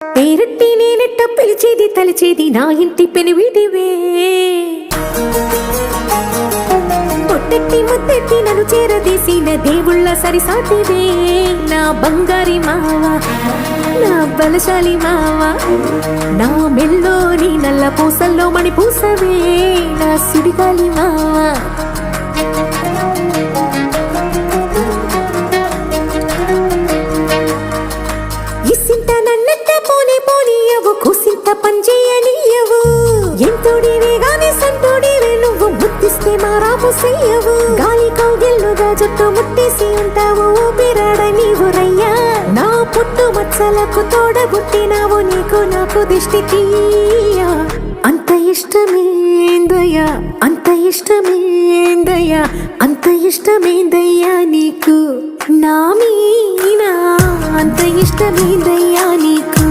పేరట్టి నేనెట్ట పిలిచేది తలిచేది నా ఇంటి పెనివిటివే పొట్టెట్టి ముద్దెట్టి నన్ను చేరదీసిన దేవుళ్ళ సరిసాటివే. నా బంగారి మావ నా బలశాలి మావ నా మెల్లోని నల్ల పూసల్లో మణి పూసవే నా సుడిగాలి మావా. నువ్వు ముద్దిస్తే మారాము చెయ్యవు గాలి కౌగిల్లుగా జుట్టు ముట్టేసి ఉంటావు ఊపిరాడ నీవు రయ్యా. నా పుట్టు మచ్చలకు తోడబుట్టినావు నీకు నాకు దిష్టి తీయ. అంత ఇష్టమేందయ్యా అంత ఇష్టమేందయ్యా అంత ఇష్టమేందయ్యా నీకు? నా మీనా అంత ఇష్టమేందయ్యా నీకు?